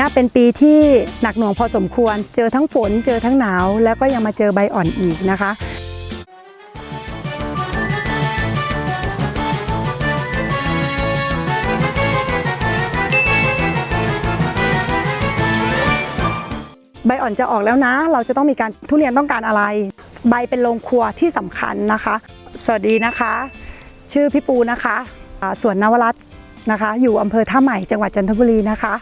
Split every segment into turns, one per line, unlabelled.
นี้เป็นปีที่หนักหน่วงพอสมควร เจอทั้งฝนเจอทั้งหนาว แล้วก็ยังมาเจอใบอ่อนอีกนะคะใบอ่อนจะออกแล้วนะ เราจะต้องมีการทุเรียนต้องการอะไร ใบเป็นโรงครัวที่สำคัญนะคะ สวัสดีนะคะ ชื่อพี่ปูนะคะสวนนวรัตน์นะคะ อยู่อำเภอท่าใหม่จังหวัดจันทบุรีนะคะ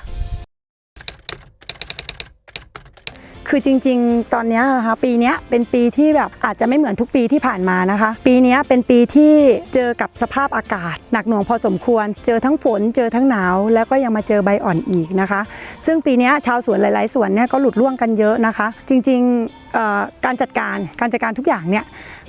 คือจริง ๆ ตอนนี้นะคะปีนี้เป็นปีที่แบบอาจจะไม่เหมือนทุกปีที่ผ่านมานะคะ ปีนี้เป็นปีที่เจอกับสภาพอากาศ หนักหน่วงพอสมควร เจอทั้งฝนเจอทั้งหนาว แล้วก็ยังมาเจอใบอ่อนอีกนะคะ ซึ่งปีนี้ชาวสวนหลาย ๆ สวนเนี่ยก็หลุดร่วงกันเยอะนะคะ จริงๆการจัดการการจัดการทุกอย่างเนี่ย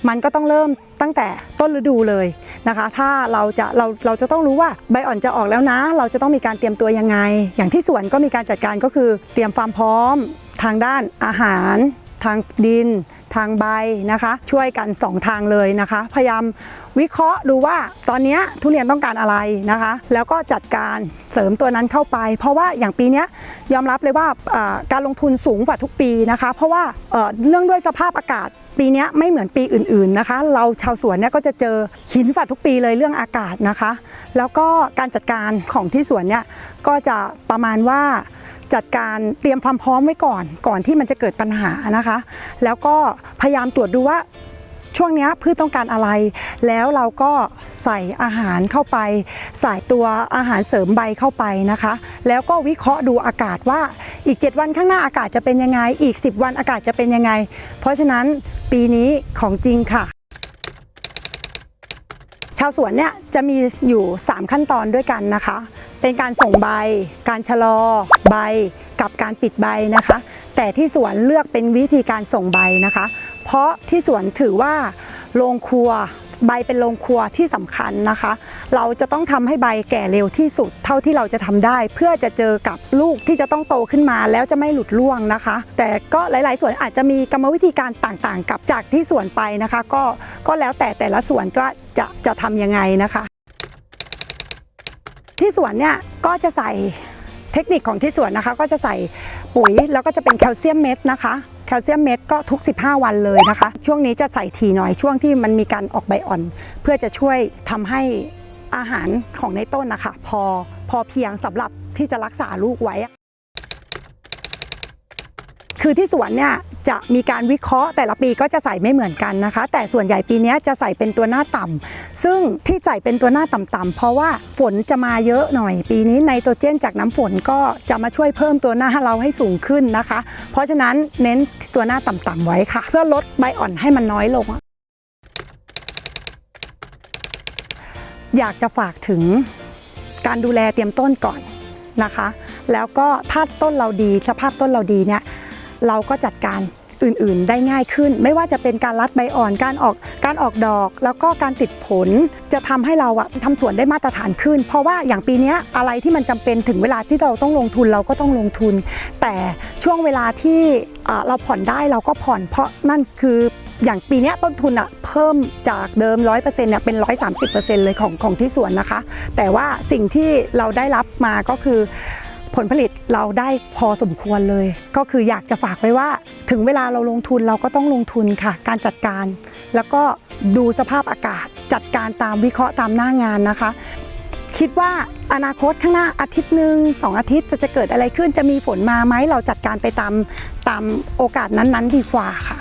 มันก็ต้องเริ่มตั้งแต่ต้นฤดูเลยนะคะ ถ้าเราจะเราเราจะต้องรู้ว่าใบอ่อนจะออกแล้วนะ เราจะต้องมีการเตรียมตัวยังไง อย่างที่สวนก็มีการจัดการก็คือเตรียมความพร้อม ทางด้านอาหาร ทางดิน ทางใบนะคะ ช่วยกัน 2 ทางเลยนะคะ พยายามวิเคราะห์ดูว่าตอนนี้ทุเรียนต้องการอะไรนะคะ แล้วก็จัดการเสริมตัวนั้นเข้าไป เพราะว่าอย่างปีนี้ยอมรับเลยว่าการลงทุนสูงกว่าทุกปีนะคะ เพราะว่าเอ่อเนื่องด้วยสภาพอากาศปีนี้ไม่เหมือนปีอื่นๆนะคะ เราชาวสวนเนี่ยก็จะเจอหินฝาทุกปีเลยเรื่องอากาศนะคะ แล้วก็การจัดการของที่สวนเนี่ยก็จะประมาณว่า จัดการเตรียมความพร้อมไว้ก่อน ก่อนที่มันจะเกิดปัญหานะคะ แล้วก็พยายามตรวจดูว่าช่วงนี้พืชต้องการอะไร แล้วเราก็ใส่อาหารเข้าไป ใส่ตัวอาหารเสริมใบเข้าไปนะคะ แล้วก็วิเคราะห์ดูอากาศว่าอีก 7 วันข้างหน้าอากาศจะเป็นยังไง อีก 10 วันอากาศจะเป็นยังไง เพราะฉะนั้นปีนี้ของจริงค่ะ ชาวสวนเนี่ยจะมีอยู่ 3 ขั้นตอนด้วยกันนะคะ เป็นการส่งใบ การชะลอ ใบ กับการปิดใบนะคะ แต่ที่สวนเลือกเป็นวิธีการส่งใบนะคะ เพราะที่สวนถือว่าโรงครัว ใบเป็นโรงครัวที่สำคัญนะคะ เราจะต้องทำให้ใบแก่เร็วที่สุดเท่าที่เราจะทำได้ เพื่อจะเจอกับลูกที่จะต้องโตขึ้นมาแล้วจะไม่หลุดร่วงนะคะ แต่ก็หลาย ๆ ส่วนอาจจะมีกรรมวิธีการต่างๆ กับจากที่สวนไปนะคะ ก็ก็แล้วแต่แต่ละส่วนก็จะจะทำยังไงนะคะ ที่สวนเนี่ยก็จะใส่เทคนิคของที่สวนนะคะ ก็จะใส่ปุ๋ยแล้วก็จะเป็นแคลเซียมเม็ดนะคะ แคลเซียมเม็ดก็ทุก 15 วันเลยนะคะ ช่วงนี้จะใส่ทีหน่อยช่วงที่มันมีการออกใบอ่อน เพื่อจะช่วยทำให้อาหารของในต้นนะคะพอพอเพียงสำหรับที่จะรักษาลูกไว้ คือที่สวนเนี่ยจะมีการวิเคราะห์แต่ละปีก็จะใส่ไม่เหมือนกันนะคะ แต่ส่วนใหญ่ปีนี้จะใส่เป็นตัวหน้าต่ำซึ่งที่ใส่เป็นตัวหน้าต่ำๆเพราะว่าฝนจะมาเยอะหน่อย ปีนี้ไนโตรเจนจากน้ำฝนก็จะมาช่วยเพิ่มตัวหน้าเราให้สูงขึ้นนะคะ เพราะฉะนั้นเน้นตัวหน้าต่ำๆไว้ค่ะ เพื่อลดใบอ่อนให้มันน้อยลงอยากจะฝากถึงการดูแลเตรียมต้นก่อนนะคะ แล้วก็ถ้าต้นเราดีสภาพต้นเราดีเนี่ย เราก็จัดการอื่นๆ ได้ง่ายขึ้น ไม่ว่าจะเป็นการรัดใบอ่อนการออกการออกดอก แล้วก็การติดผลจะทำให้เราอะทำสวนได้มาตรฐานขึ้น เพราะว่าอย่างปีนี้อะไรที่มันจำเป็นถึงเวลาที่เราต้องลงทุนเราก็ต้องลงทุน แต่ช่วงเวลาที่เราผ่อนได้เราก็ผ่อนเพราะนั่นคืออย่างปีนี้ต้นทุนอะเพิ่มจากเดิม 100%เนี่ยเป็น 130%เลยของของที่สวนนะคะ แต่ว่าสิ่งที่เราได้รับมาก็คือ ผลผลิตเราได้พอสมควรเลย ก็คืออยากจะฝากไว้ว่า ถึงเวลาเราลงทุนเราก็ต้องลงทุนค่ะ การจัดการ แล้วก็ดูสภาพอากาศ จัดการตามวิเคราะห์ตามหน้างานนะคะ คิดว่าอนาคตข้างหน้าอาทิตย์หนึ่งสองอาทิตย์จะจะเกิดอะไรขึ้นจะมีฝนมาไหมเราจัดการไปตามตามโอกาสนั้นๆ ดีกว่าค่ะ